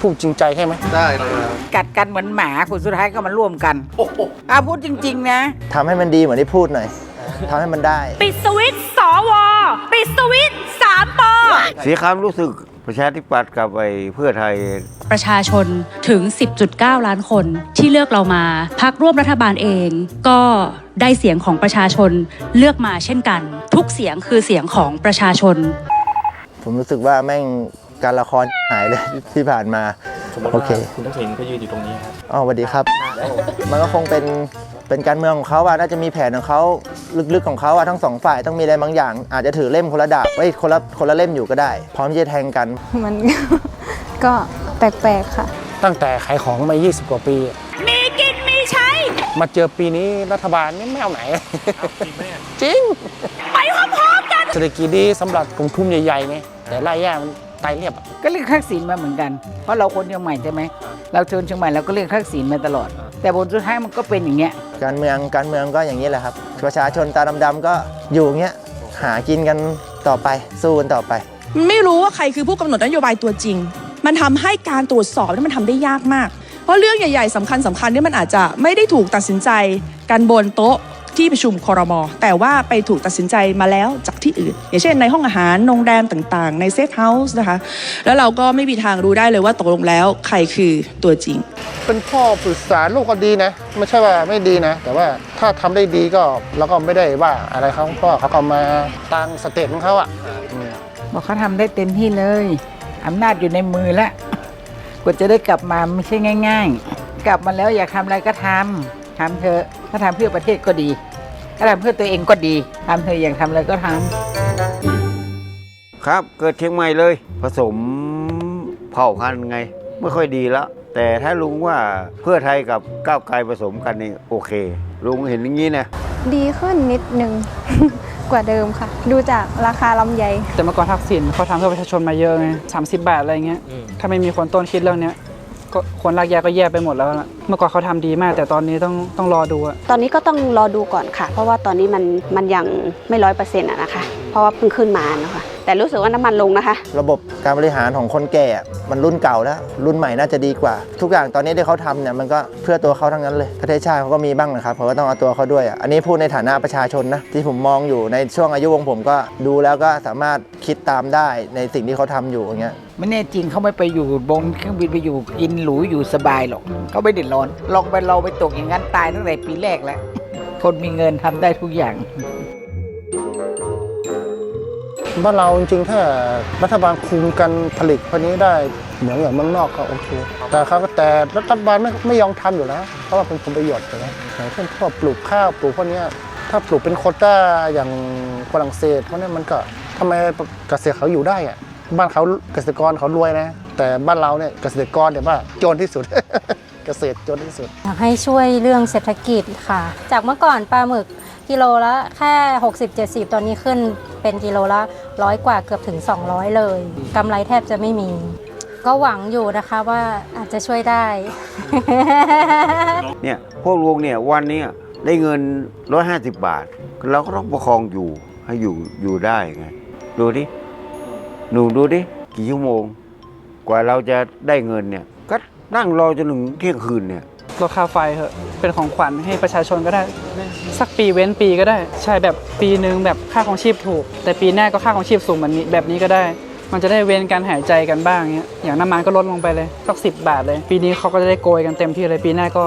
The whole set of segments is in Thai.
พูดจริงใจใช่ไหมได้เลยครับกัดกันเหมือนหมาผลสุดท้ายก็มาร่วมกันอะพูดจริง ๆ นะ ทำให้มันดีเหมือนที่พูดหน่อยทำให้มันได้ ปิดสวิตช์สว ปิดสวิตช์สามปอเสียความรู้สึกประชาธิปัตย์กับไอ้เพื่อไทย ประชาชนถึง 10.9 ล้านคนที่เลือกเรามาพักร่วมรัฐบาลเอง ก็ได้เสียงของประชาชนเลือกมาเช่นกัน ทุกเสียงคือเสียงของประชาชน ผมรู้สึกว่าแม่ง การละครหายเลยที่ผ่านมาโอเค คุณทักษิณก็ยืนอยู่ตรงนี้ครับอ๋อสวัสดีครับ มันก็คงเป็นเป็นการเมืองของเขาอะน่าจะมีแผนของเขาลึกๆของเขาอะทั้งสองฝ่ายต้องมีอะไรบางอย่าง อาจจะถือเล่มคนละดาบไว้ยคนละคนละเล่มอยู่ก็ได้ พร้อมที่จะแทงกัน มัน ก็แปลกๆค่ะ ตั้งแต่ขายของมา 20 กว่าปี มีกินมีใช้ มาเจอปีนี้รัฐบาลนี่ไม่เอาไหน จริงไปพร้อมๆกัน เศรษฐกิจดีสำหรับกลุ่มทุนใหญ่ๆไงแต่รายย่ามันไตายเรียบอะ ก็เรียกทักษิณมาเหมือนกัน เพราะเราคนเชียงใหม่ใช่ไหม เราเชิญเชียงใหม่เราก็เรียกทักษิณมาตลอด แต่ผลสุดท้ายมันก็เป็นอย่างเงี้ย การเมืองการเมืองก็อย่างนี้แหละครับ ประชาชนตาดำๆก็อยู่อย่างเงี้ยหากินกันต่อไปสู้กันต่อไป ไม่รู้ว่าใครคือผู้กำหนดนโยบายตัวจริง มันทำให้การตรวจสอบเนี่ยมันทำได้ยากมาก เพราะเรื่องใหญ่ ๆสำคัญสำคัญเนี่ยมันอาจจะไม่ได้ถูกตัดสินใจกันบนโต๊ะ ที่ประชุมคอรมอแต่ว่าไปถูกตัดสินใจมาแล้วจากที่อื่น อย่างเช่นในห้องอาหารโรงแรมต่างๆ ในเซฟเฮาส์นะคะ แล้วเราก็ไม่มีทางรู้ได้เลยว่าตกลงแล้วใครคือตัวจริง เป็นพ่อปรึกษาลูกก็ดีนะ ไม่ใช่ว่าไม่ดีนะ แต่ว่าถ้าทำได้ดีก็เราก็ไม่ได้ว่าอะไรเขาเพราะเขาก็มาตามสเต็ปของเขาอะบอกเขาทำได้เต็มที่เลยอำนาจอยู่ในมือแล้วกว่าจะได้กลับมาไม่ใช่ง่าย ๆ กลับมาแล้วอยากทำอะไรก็ทำทำเถอะถ้าทำเพื่อประเทศก็ดี ถ้าทำเพื่อตัวเองก็ดีทำเถอะอยากทำอะไรก็ทำครับเกิดเชียงใหม่เลย ผสมเผ่าพันธุ์ไง ไม่ค่อยดีแล้ว แต่ถ้าลุงว่าเพื่อไทยกับก้าวไกลผสมกันนี่โอเค ลุงเห็นอย่างนี้นะ ดีขึ้นนิดนึง กว่าเดิมค่ะ ดูจากราคาลำไยแต่เมื่อก่อนทักษิณเขาทำเพื่อประชาชนมาเยอะไงสามสิบบาทอะไรเงี้ยถ้าไม่มีคนต้นคิดเรื่องเนี้ย ก็คนรากแย่ก็แย่ไปหมดแล้วล่ะเมื่อก่อนเขาทำดีมาก แต่ตอนนี้ต้องต้องรอดูอะตอนนี้ก็ต้องรอดูก่อนค่ะ เพราะว่าตอนนี้มันมันยังไม่ร้อยเปอร์เซ็นต์อะนะคะ เพราะว่าเพิ่งขึ้นมานะคะ แต่รู้สึกว่าน้ำมันลงนะคะ ระบบการบริหารของคนแก่อะมันรุ่นเก่าแล้ว รุ่นใหม่น่าจะดีกว่า ทุกอย่างตอนนี้ที่เขาทำเนี่ยมันก็เพื่อตัวเขาทั้งนั้นเลยประเทศชาติเขาก็มีบ้างนะครับเขาก็ต้องเอาตัวเขาด้วยอะอันนี้พูดในฐานะประชาชนนะที่ผมมองอยู่ในช่วงอายุของผมก็ดูแล้วก็สามารถคิดตามได้ในสิ่งที่เขาทำอยู่อย่างเงี้ย ไม่แน่จริงเขาไม่ไปอยู่บนเครื่องบินไปอยู่กินหรูอยู่สบายหรอกเขาไม่เดือดร้อนลองไปเราไปตกอย่างนั้นตายตั้งแต่ปีแรกแล้ว คนมีเงินทำได้ทุกอย่าง บ้านเราจริงๆ ถ้ารัฐบาลคุมการผลิตพวกนี้ได้เหมือนอย่างเมืองนอกก็โอเค แต่เขาก็แต่รัฐบาลไม่ไม่ยอมทำอยู่แล้ว เพราะว่าเป็นผลประโยชน์อยู่แล้วอย่างเช่นพวกปลูกข้าวปลูกพวกนี้ถ้าปลูกเป็นโคต้าอย่างฝรั่งเศสพราะนั้มันก็ทำไมเกษตรเขาอยู่ได้อะบ้านเขาเกษตรกรเขารวยนะ แต่บ้านเราเนี่ยเกษตรกรเนี่ยว่าจนที่สุดเกษตรจนที่สุดอยากให้ช่วยเรื่องเศรษฐกิจค่ะ จากเมื่อก่อนปลาหมึก กิโลละแค่ 60-70 ตอนนี้ขึ้นเป็นกิโลละร้อยกว่าเกือบถึง 200 เลยกำไรแทบจะไม่มี ก็หวังอยู่นะคะว่าอาจจะช่วยได้ เนี่ยพวกลุงเนี่ยวันเนี้ยได้เงิน 150 บาท เราก็ต้องประคองอยู่ให้อยู่อยู่ได้ไง ดูดิหนูดูดิกี่ชั่วโมง กว่าเราจะได้เงินเนี่ย ก็นั่งรอจนถึงเที่ยงคืนเนี่ย ลดค่าไฟเถอะเป็นของขวัญให้ประชาชนก็ได้ สักปีเว้นปีก็ได้ ใช่แบบปีหนึ่งแบบค่าของชีพถูก แต่ปีหน้าก็ค่าของชีพสูงแบบนี้แบบนี้ก็ได้ มันจะได้เว้นการหายใจกันบ้างเงี้ยอย่างน้ำมันก็ลดลงไปเลยสักสิบบาทเลย ปีนี้เขาก็จะได้โกยกันเต็มที่เลยปีหน้าก็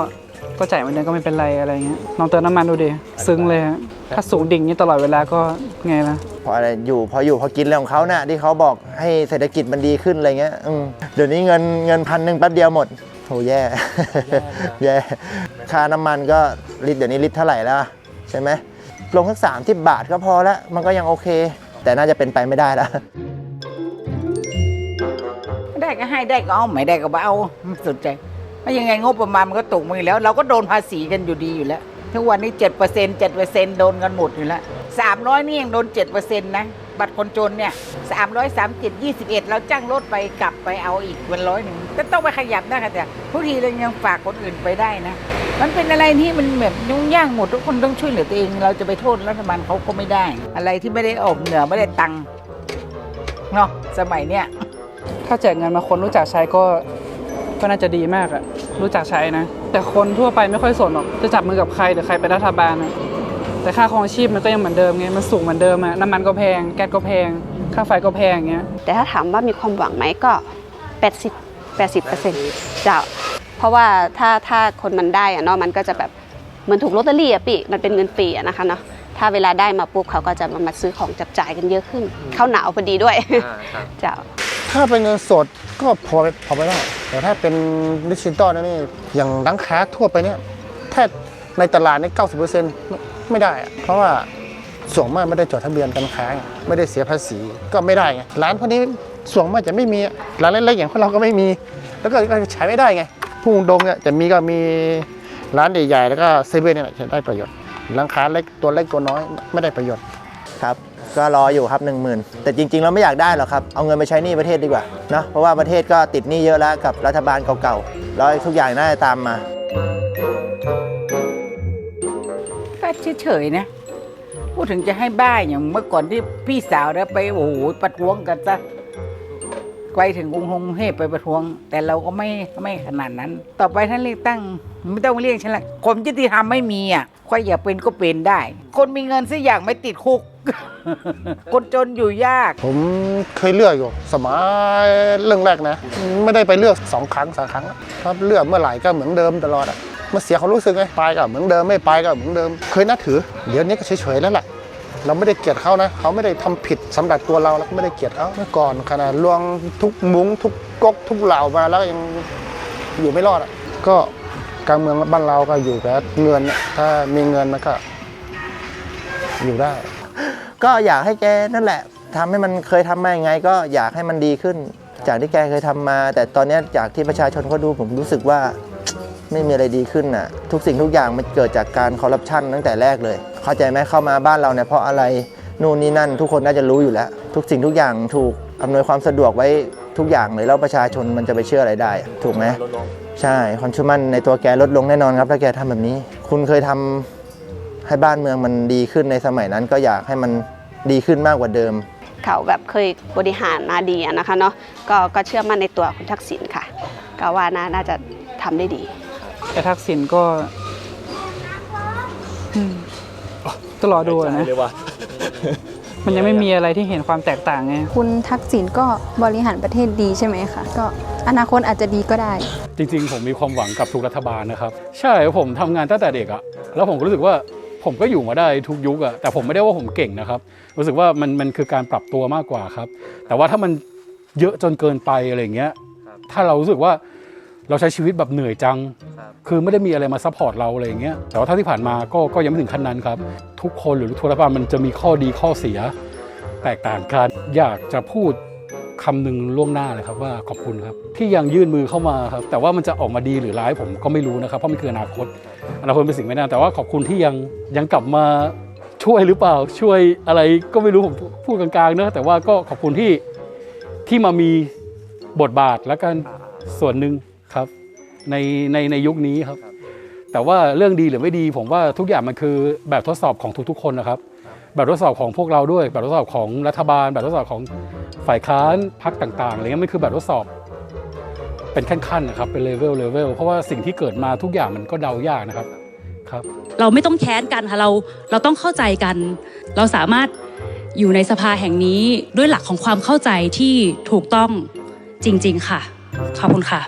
ก็จ่ายเหมือนเดิมก็ไม่เป็นไรอะไรเงี้ยลองเติมน้ำมันดูดิซึ้งเลยฮะถ้าสูงดิ่งนี้ตลอดเวลาก็ไงล่ะพออะไรอยู่พออยู่พอกินเรื่องของเขาน่ะที่เขาบอกให้เศรษฐกิจมันดีขึ้นอะไรเงี้ยอืมเดี๋ยวนี้เงินเงินพันหนึ่งแป๊บเดียวหมด หแย่ แย่ ค่าน้ำมันก็ลิตรเดี๋ยวนี้ลิตรเท่าไหร่แล้วอะใช่ไหม ลงสักสามสิบบาทก็พอแล้ว มันก็ยังโอเค แต่น่าจะเป็นไปไม่ได้แล้ว ได้ก็ให้ได้ก็เอาไม่ได้ก็ไม่เอาไม่สนใจเพราะยังไงงบประมาณมันก็ตกมือแล้ว เราก็โดนภาษีกันอยู่ดีอยู่แล้ว ทุกวันนี้เจ็ดเปอร์เซ็นต์เจ็ดเปอร์เซ็นต์โดนกันหมดอยู่แล้วสามร้อยนี่ยังโดนเจ็ดเปอร์เซ็นต์นะ บัตรคนจนเนี่ย สามร้อยสามเจ็ดยี่สิบเอ็ดเราจ้างรถไปกลับไปเอาอีกเป็นร้อยหนึ่งก็ต้องไปขยับได้ค่ะแต่ทุกทีเรายังฝากคนอื่นไปได้นะ มันเป็นอะไรที่มันแบบยุ่งยากหมดทุกคนต้องช่วยเหลือตัวเอง เราจะไปโทษรัฐบาลเขาก็ไม่ได้ อะไรที่ไม่ได้ออกเหนือไม่ได้ตังค์เนาะสมัยเนี้ยถ้าแจกเงินมาคนรู้จักใช้ก็ก็น่าจะดีมากอะรู้จักใช้นะ แต่คนทั่วไปไม่ค่อยสนหรอกจะจับมือกับใครหรือใครเป็นรัฐบาลนะแต่ค่าครองชีพมันก็ยังเหมือนเดิมไงมันสูงเหมือนเดิมอะน้ำมันก็แพงแก๊สก็แพง ค่าไฟก็แพงอย่างเงี้ย แต่ถ้าถามว่ามีความหวังไหมก็ 80 80เปอร์เซ็นต์จะเพราะว่าถ้าถ้าคนมันได้อะเนาะมันก็จะแบบเหมือนถูกลอตเตอรี่อะปีมันเป็นเงินฟรีอะนะคะเนาะถ้าเวลาได้มาปุ๊บเขาก็จะมามาซื้อของจับจ่ายกันเยอะขึ้น เข้าหนาวพอดีด้วยเจ้าถ้าเป็นเงินสดก็พอไปพอไปได้แต่ถ้าเป็นดิจิตอลนี่อย่างร้านค้าทั่วไปเนี่ยแทบในตลาดนี่เก้าสิบเปอร์เซ็นต์ไม่ได้อะเพราะว่า ส่วนมากไม่ได้จดทะเบียนการค้าไงไม่ได้เสียภาษีก็ไม่ได้ไงร้านพวกนี้ส่วนมากจะไม่มีอะร้านเล็กๆอย่างพวกเราก็ไม่มี แล้วก็ก็ใช้ไม่ได้ไงพุ่งดงเนี่ยจะมีก็มีร้านใหญ่ๆแล้วก็เซเว่นเนี่ยแหละจะได้ประโยชน์ร้านค้าเล็กตัวเล็กตัวน้อยไม่ได้ประโยชน์ครับก็รออยู่ครับ 1 0,000 แต่จริงๆเราไม่อยากได้หรอกครับ เอาเงินไปใช้หนี้ประเทศดีกว่าเนอะเพราะว่าประเทศก็ติดหนี้เยอะแล้วกับรัฐบาลเก่าๆแล้วทุกอย่างน่าจะตามมาก็เฉยๆนะ พูดถึงจะให้บ้าอย่างเมื่อก่อนที่พี่สาวแล้วไปโอ้โหประท้วงกันซะไปถึงกรุงกรุงเทพไปประท้วง แต่เราก็ไม่ไม่ขนาดนั้น ต่อไปท่านเรียกตั้ง ไม่ต้องเรียกฉันละคนยุติธรรมไม่มีอะใครอยากเป็นก็เป็นได้ คนมีเงินสักอย่างไม่ติดคุก คนจนอยู่ยาก ผมเคยเลือกอยู่ สมัยเรื่องแรกนะ ไม่ได้ไปเลือกสองครั้งสามครั้งครับเลือกเมื่อไหร่ก็เหมือนเดิมตลอดอะ มันเสียความรู้สึกไงไปก็เหมือนเดิมไม่ไปก็เหมือนเดิม เคยนับถือ เดี๋ยวนี้ก็เฉยๆแล้วแหละเราไม่ได้เกลียดเขานะ เขาไม่ได้ทำผิดสำหรับตัวเราเราก็ไม่ได้เกลียดเขาเมื่อก่อนขนาดลวงทุกมุ้งทุกก๊กทุกเหล่ามาแล้วยังอยู่ไม่รอดอะก็การเมืองบ้านเราก็อยู่แบบเงินถ้ามีเงินมันก็อยู่ได้ ก็อยากให้แกนั่นแหละทำให้มันเคยทำมายังไง ก็อยากให้มันดีขึ้น จากที่แกเคยทำมา แต่ตอนนี้จากที่ประชาชนเขาดูผมรู้สึกว่า ไม่มีอะไรดีขึ้นน่ะ ทุกสิ่งทุกอย่างมันเกิดจากการคอร์รัปชันตั้งแต่แรกเลย เข้าใจไหมเข้ามาบ้านเราเนี่ยเพราะอะไรนู่นนี่นั่น ทุกคนน่าจะรู้อยู่แล้ว ทุกสิ่งทุกอย่างถูกอำนวยความสะดวกไว้ทุกอย่างเลยแล้วประชาชนมันจะไปเชื่ออะไรได้ ถูกไหมใช่คอนชูมันในตัวแกลดลงแน่นอนครับถ้าแกทำแบบนี้ คุณเคยทำให้บ้านเมืองมันดีขึ้นในสมัยนั้น ก็อยากให้มันดีขึ้นมากกว่าเดิมเขาแบบเคยบริหารมาดีนะคะเนาะก็ก็เชื่อมั่นในตัวคุณทักษิณค่ะ ก็ว่าน่าน่าจะทำได้ดี แต่ทักษิณก็อืมต้องรอดูอะนะมันยังไม่มีอะไรที่เห็นความแตกต่างไง คุณทักษิณก็บริหารประเทศดีใช่ไหมคะ ก็อนาคตอาจจะดีก็ได้ จริงๆ ผมมีความหวังกับทุกรัฐบาลนะครับ ใช่ผมทำงานตั้งแต่เด็กอะแล้วผมก็รู้สึกว่าผมก็อยู่มาได้ทุกยุคอะแต่ผมไม่ได้ว่าผมเก่งนะครับ รู้สึกว่ามันมันคือการปรับตัวมากกว่าครับ แต่ว่าถ้ามันเยอะจนเกินไปอะไรอย่างเงี้ย ถ้าเรารู้สึกว่า เราใช้ชีวิตแบบเหนื่อยจัง คือไม่ได้มีอะไรมาซัพพอร์ตเราอะไรอย่างเงี้ย แต่ว่าเท่าที่ผ่านมาก็ก็ยังไม่ถึงขั้นนั้นครับ ทุกคนหรือทุกรัฐบาลมันจะมีข้อดีข้อเสีย แตกต่างกัน อยากจะพูดคำหนึ่งล่วงหน้าเลยครับว่าขอบคุณครับ ที่ยังยื่นมือเข้ามาครับ แต่ว่ามันจะออกมาดีหรือร้ายผมก็ไม่รู้นะครับ เพราะมันคืออนาคต อนาคตเป็นสิ่งไม่แน่แต่ว่าขอบคุณที่ยังยังกลับมาช่วยหรือเปล่า ช่วยอะไรก็ไม่รู้ผมพูดกลางๆเนอะแต่ว่าก็ขอบคุณที่ที่มามีบทบาทและกันส่วนหนึ่ง ครับในในในยุคนี้ครับ แต่ว่าเรื่องดีหรือไม่ดี ผมว่าทุกอย่างมันคือแบบทดสอบของทุกๆ คนนะครับ แบบทดสอบของพวกเราด้วย แบบทดสอบของรัฐบาล แบบทดสอบของฝ่ายค้านพรรคต่างๆอะไรเงี้ยมันคือแบบทดสอบเป็นขั้นๆนะครับเป็นเลเวลเลเวลเพราะว่าสิ่งที่เกิดมาทุกอย่างมันก็เดายากนะครับครับ เราไม่ต้องแค้นกันค่ะเราเราต้องเข้าใจกัน เราสามารถอยู่ในสภาแห่งนี้ด้วยหลักของความเข้าใจที่ถูกต้องจริง ๆ ค่ะขอบคุณค่ะ